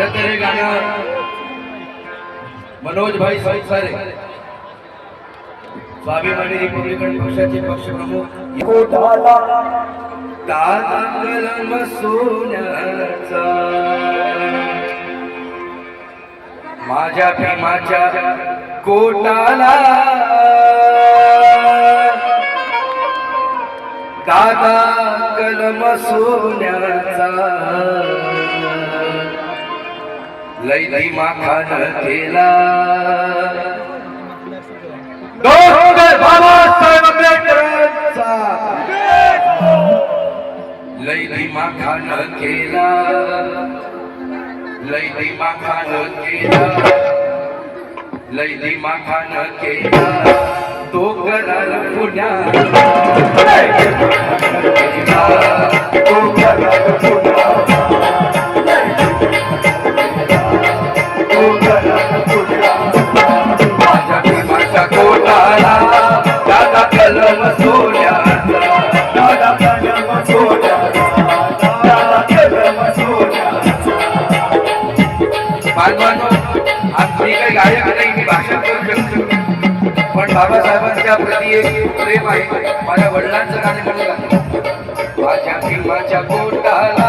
खर तर हे गाणं मनोज भाई संसारे स्वाभिमानी रिपब्लिकन पक्षाचे पक्षप्रमुख। सोन्याचा माझ्या भीमाच्या कोटाला दादा कलम सोन्याचा लैली माखान केला. बाबासाहेब आंबेडकरांचा लैली माखान केला. लैली माखान केला. लैली माखान केला. तो करार पुण्या बालवानो आज मी काही गायक नाही मी भाषण करू शकतो. पण बाबासाहेबांच्या प्रती एक प्रेम आहे. माझ्या वडिलांचं गाणे म्हणू लागलं माझ्या भीमाच्या कोटाला